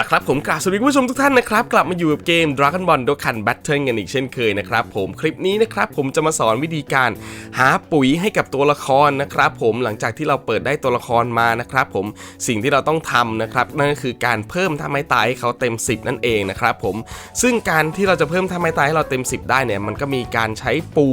ละครับผมกราบสวัสดีคุณผู้ชมทุกท่านนะครับ กลับมาอยู่กับเกม Dragon Ball Dokkan Battle กันอีกเช่นเคยนะครับผมคลิปนี้นะครับผมจะมาสอนวิธีการหาปุ๋ยให้กับตัวละครนะครับผมหลังจากที่เราเปิดได้ตัวละครมานะครับผมสิ่งที่เราต้องทำนะครับนั่นก็คือการเพิ่มท่าไม้ตายให้เขาเต็ม 10 นั่นเองนะครับผมซึ่งการที่เราจะเพิ่มท่าไม้ตายให้เราเต็ม 10 ได้เนี่ยมันก็มีการใช้ปู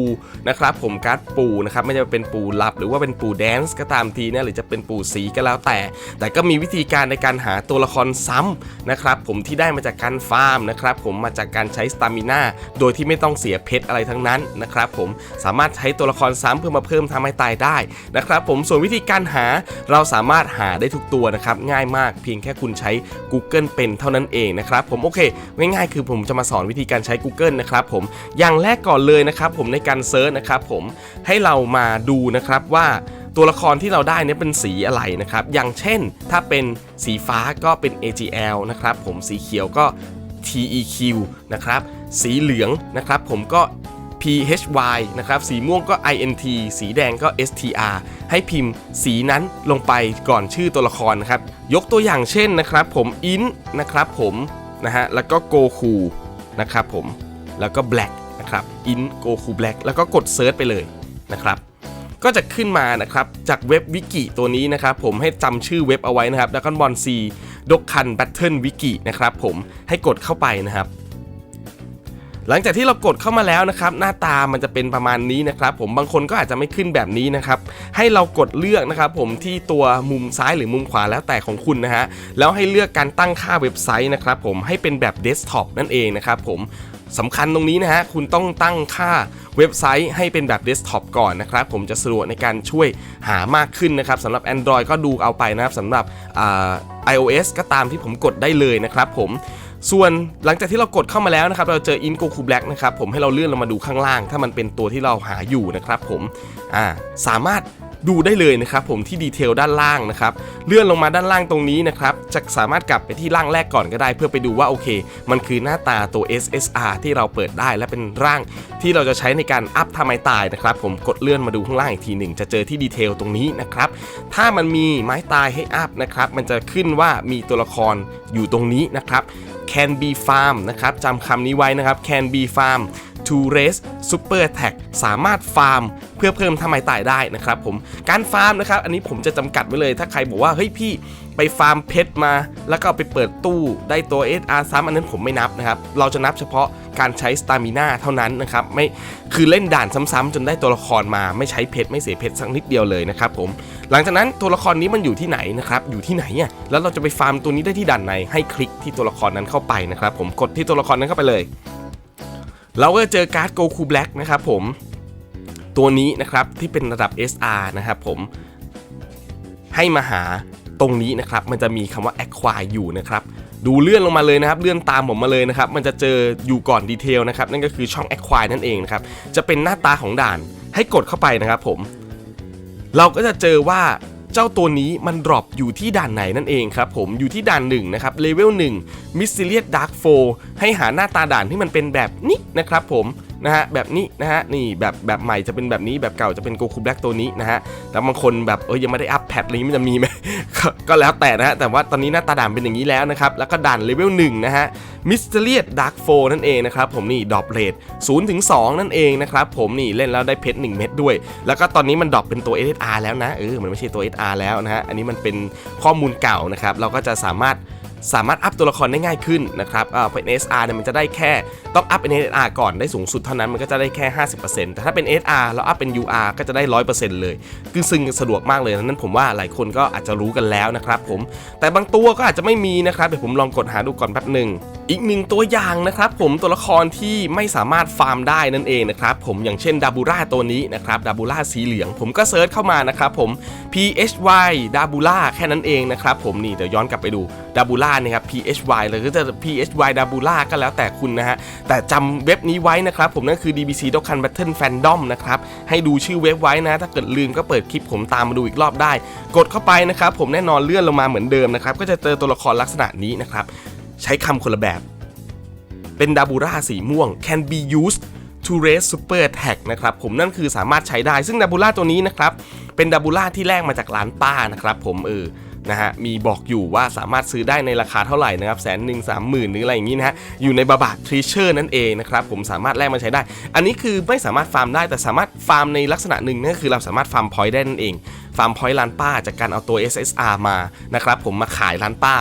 นะครับผมการ์ดปูนะครับไม่ว่าจะเป็นปูลับ หรือว่าเป็นปูแดนซ์ก็ตามทีนี่ยหรือจะเป็นปูสีก็แล้วแต่ แต่ก็มีวิธีการในการหาตัวละครซ้ำนะครับผมที่ได้มาจากการฟาร์มนะครับผมมาจากการใช้สตามิน่าโดยที่ไม่ต้องเสียเพชรอะไรทั้งนั้นนะครับผมสามารถใช้ตัวละครซ้ำเพื่อมาเพิ่มทำให้ตายได้นะครับผมส่วนวิธีการหาเราสามารถหาได้ทุกตัวนะครับง่ายมากเพียงแค่คุณใช้ Google เป็นเท่านั้นเองนะครับผมโอเค ง่ายๆ คือผมจะมาสอนวิธีการใช้ Google นะครับผมอย่างแรกก่อนเลยนะครับผมในการเซิร์ชนะครับผมให้เรามาดูนะครับว่า ตัวละครที่เราได้เนี่ยเป็นสีอะไรนะครับ อย่างเช่นถ้าเป็นสีฟ้าก็เป็น AGL นะครับ ผมสีเขียวก็ TEQ นะครับ สีเหลืองนะครับผมก็ PHY นะครับ สีม่วงก็ INT สีแดงก็ STR ให้พิมพ์สีนั้นลงไปก่อนชื่อตัวละครนะครับ ยกตัวอย่างเช่นนะครับผม IN นะครับผมนะฮะ แล้วก็ Goku นะครับผม แล้วก็ Black นะครับ IN Goku Black แล้วก็กด Search ไปเลยนะครับ ก็จะขึ้นมานะครับจากเว็บวิกิตัวนี้นะครับผมให้จำชื่อเว็บเอาไว้นะครับดัก o อนบอลซีดกคันแบทเทิลวิกินะครับผมให้กดเข้าไปนะครับหลังจากที่เรากดเข้ามาแล้วนะครับ หน้าตามันจะเป็นประมาณนี้นะครับ ผมบางคนก็อาจจะไม่ขึ้นแบบนี้นะครับ ให้เรากดเลือกนะครับผมที่ตัวมุมซ้ายหรือมุมขวาแล้วแต่ของคุณนะฮะแล้วให้เลือกการตั้งค่าเว็บไซต์นะครับผมให้เป็นแบบเดสก์ท็อปนั่นเองนะครับผมสำคัญตรงนี้นะฮะคุณต้องตั้งค่า เว็บไซต์ให้เป็นแบบเดสก์ท็อปก่อนนะครับ ผมจะสะดวกในการช่วยหามากขึ้นนะครับสำหรับ Android ก็ดูเอาไปนะครับสำหรับอ่า iOS ก็ตามที่ผมกดได้เลยนะครับผมส่วนหลังจากที่เรากดเข้ามาแล้วนะครับ เราเจอ In Goku Black นะครับผมให้เราเลื่อนลงมาดูข้างล่าง ถ้ามันเป็นตัวที่เราหาอยู่นะครับผมอ่าสามารถ ดูได้เลยนะครับผมที่ดีเทลด้านล่างนะครับเลื่อนลงมาด้านล่างตรงนี้นะครับจะสามารถกลับไปที่ร่างแรกก่อนก็ได้ เพื่อไปดูว่าโอเค มันคือหน้าตาตัว SSR ที่เราเปิดได้และเป็นร่างที่เราจะใช้ในการอัพทำไมตายนะครับผมกดเลื่อนมาดูข้างล่างอีกทีหนึ่งจะเจอที่ดีเทลตรงนี้นะครับถ้ามันมีไม้ตายให้อัพนะครับมันจะขึ้นว่ามีตัวละครอยู่ตรงนี้นะครับ can be farm นะครับจำคำนี้ไว้นะครับ can be farm to raise super attack สามารถฟาร์มเพื่อเพิ่มทำไมตายได้นะครับผมการฟาร์มนะครับ อันนี้ผมจะจำกัดไว้เลยถ้าใครบอกว่าเฮ้ยพี่ไปฟาร์มเพชรมา แล้วก็ไปเปิดตู้ได้ตัว SR ซ้ำอันนั้นผมไม่นับนะครับ เราจะนับเฉพาะการใช้สตามิน่าเท่านั้นนะครับไม่คือเล่นด่านซ้ำๆจนได้ตัวละครมาไม่ใช้เพชรไม่เสียเพชรสักนิดเดียวเลยนะครับผมหลังจากนั้นตัวละครนี้มันอยู่ที่ไหนนะครับอยู่ที่ไหนอะแล้วเราจะไปฟาร์มตัวนี้ได้ที่ด่านไหนให้คลิกที่ตัวละครนั้นเข้าไปนะครับผมกดที่ตัวละครนั้นเข้าไปเลย เราก็เจอการ์ดโกคูแบล็กนะครับผม ตัวนี้นะครับที่เป็นระดับ SR นะครับผมให้มาหาตรงนี้นะครับ มันจะมีคำว่า acquire อยู่นะครับ ดูเลื่อนลงมาเลยนะครับ เลื่อนตามผมมาเลยนะครับ มันจะเจออยู่ก่อนดีเทลนะครับ นั่นก็คือช่อง acquire นั่นเองนะครับ จะเป็นหน้าตาของด่าน ให้กดเข้าไปนะครับผม เราก็จะเจอว่า เจ้าตัวนี้มันดรอปอยู่ที่ด่านไหนนั่นเองครับผมอยู่ที่ด่าน1นะครับเลเวล1 Mysterious Dark 4ให้หาหน้าตาด่านที่มันเป็นแบบนี้นะครับผม นะฮะแบบนี้นะฮะนี่แบบแบบใหม่จะเป็นแบบนี้แบบเก่าจะเป็นโกคูแบล็กตัวนี้นะฮะแต่บางคนแบบเออยังไม่ได้อัปแพทนี้มันจะมีไหมก็แล้วแต่นะฮะแต่ว่าตอนนี้หน้าตาด่านเป็นอย่างนี้แล้วนะครับแล้วก็ด่านเลเวล1นะฮะ Mysterious Dark 4นั่นเองนะครับผมนี่ดรอปเรท0ถึง2นั่นเองนะครับผมนี่เล่นแล้วได้เพชร1เม็ดด้วย แล้วก็ตอนนี้มันดรอปเป็นตัว SR แล้วนะเออมันไม่ใช่ตัว SR แล้วนะฮะอันนี้มันเป็นข้อมูลเก่านะครับเราก็จะสามารถ สามารถอัพตัวละครได้ง่ายขึ้นนะครับเอ่อเป็น SR เนี่ยมันจะได้แค่ต้องอัพเป็น SR ก่อนได้สูงสุดเท่านั้นมันก็จะได้แค่ 50%แต่ถ้าเป็น SR แล้วอัพเป็น UR ก็จะได้ 100%เลยคือซึ่งสะดวกมากเลยนั้นผมว่าหลายคนก็อาจจะรู้กันแล้วนะครับผมแต่บางตัวก็อาจจะไม่มีนะครับเดี๋ยวผมลองกดหาดูก่อนแป๊บหนึ่ง อีกหนึ่งตัวอย่างนะครับผมตัวละครที่ไม่สามารถฟาร์มได้นั่นเองนะครับผมอย่างเช่นดาบูราตัวนี้นะครับดาบูราสีเหลืองผมก็เซิร์ชเข้ามานะครับผม PHY ดาบูราแค่นั้นเองนะครับผมนี่เดี๋ยวย้อนกลับไปดูดาบูราเนี่ยครับ PHY หรือก็จะ PHY ดาบูราก็แล้วแต่คุณนะฮะแต่จำเว็บนี้ไว้นะครับผมนั่นคือ DBC Dokkan Battle Fandom นะครับให้ดูชื่อเว็บไว้นะ ถ้าเกิดลืมก็เปิดคลิปผมตามมาดูอีกรอบได้ กดเข้าไปนะครับผมแน่นอนเลื่อนลงมาเหมือนเดิมนะครับก็จะเจอตัวละครลักษณะนี้นะครับ ใช้คำคนละแบบ เป็นดาบูราสีม่วง can be used to raise super attack นะครับผมนั่นคือสามารถใช้ได้ ซึ่งดาบูราตัวนี้นะครับ เป็นดาบูราที่แลกมาจากร้านป้านะครับผมเออนะฮะมีบอกอยู่ว่าสามารถซื้อได้ในราคาเท่าไหร่นะครับแสนหนึ่งสามหมื่นหรืออะไรอย่างนี้นะฮะอยู่ในบาบาททรีเชอร์นั่นเองนะครับผมสามารถแลกมาใช้ได้ อันนี้คือไม่สามารถฟาร์มได้แต่สามารถฟาร์มในลักษณะหนึ่งนั่นคือเราสามารถฟาร์มพอยต์ได้นั่นเองฟาร์มพอยต์ร้านป้าจากการเอาตัว SSR มานะครับผมมาขายร้านป้า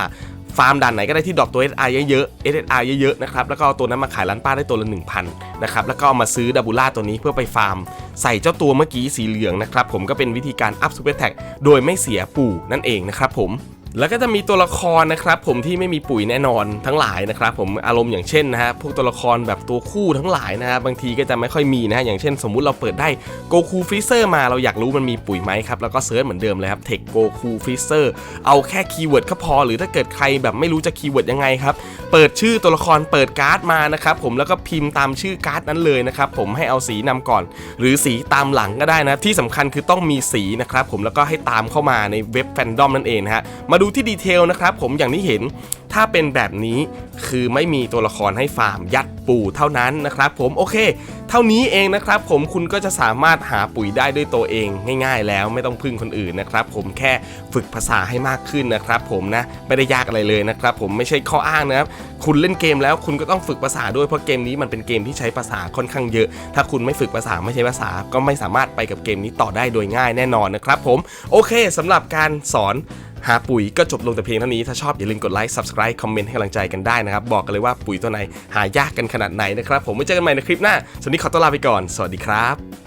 ฟาร์มด่านไหนก็ได้ที่ดรอปตัว SR เยอะๆ SSR เยอะๆนะครับแล้วก็เอาตัวนั้นมาขายร้านป้าได้ตัวละ1,000นะครับแล้วก็เอามาซื้อดับบูล่าตัวนี้เพื่อไปฟาร์ม ใส่เจ้าตัวเมื่อกี้สีเหลืองนะครับผมก็เป็นวิธีการอัพซูเปอร์แท็กโดยไม่เสียปู่นั่นเองนะครับผม แล้วก็จะมีตัวละครนะครับผมที่ไม่มีปุ๋ยแน่นอนทั้งหลายนะครับผมอารมณ์อย่างเช่นนะฮะพวกตัวละครแบบตัวคู่ทั้งหลายนะฮะบางทีก็จะไม่ค่อยมีนะฮะอย่างเช่น สมมุติเราเปิดได้โกคูฟรีเซอร์มาเราอยากรู้มันมีปุ๋ยไหมครับแล้วก็เซิร์ชเหมือนเดิมเลยครับเทคโกคูฟรีเซอร์เอาแค่คีย์เวิร์ดก็พอ หรือถ้าเกิดใครแบบไม่รู้จะคีย์เวิร์ดยังไงครับเปิดชื่อตัวละครเปิดการ์ดมานะครับผมแล้วก็พิมพ์ตามชื่อการ์ดนั้นเลยนะครับผมให้เอาสีนำก่อน หรือสีตามหลังก็ได้นะที่สำคัญคือต้องมีสีนะครับผมแล้วก็ให้ตามเข้ามาในเว็บแฟนดอมนั่นเองนะฮะมาดูที่ดีเทลนะครับผมอย่างที่เห็นถ้าเป็นแบบนี้คือไม่มีตัวละครให้ฟาร์มยัดปู่เท่านั้นนะครับผมโอเค เท่านี้เองนะครับผมคุณก็จะสามารถหาปุ๋ยได้ด้วยตัวเองง่ายๆ แล้วไม่ต้องพึ่งคนอื่นนะครับผมแค่ฝึกภาษาให้มากขึ้นนะครับผมนะไม่ได้ยากอะไรเลยนะครับผมไม่ใช่ข้ออ้างนะครับคุณเล่นเกมแล้วคุณก็ต้องฝึกภาษาด้วยเพราะเกมนี้มันเป็นเกมที่ใช้ภาษาค่อนข้างเยอะ ถ้าคุณไม่ฝึกภาษาไม่ใช้ภาษาก็ไม่สามารถไปกับเกมนี้ต่อได้โดยง่ายแน่นอนนะครับผมโอเคสำหรับการสอน หาปุ๋ยก็จบลงแต่เพียงเท่านี้ ถ้าชอบอย่าลืมกดไลค์ subscribe คอมเมนต์ให้กำลังใจกันได้นะครับ บอกกันเลยว่าปุ๋ยตัวไหนหายากกันขนาดไหนนะครับ ผมไว้เจอกันใหม่ในคลิปหน้าสวัสดีขอตัวลาไปก่อน สวัสดีครับ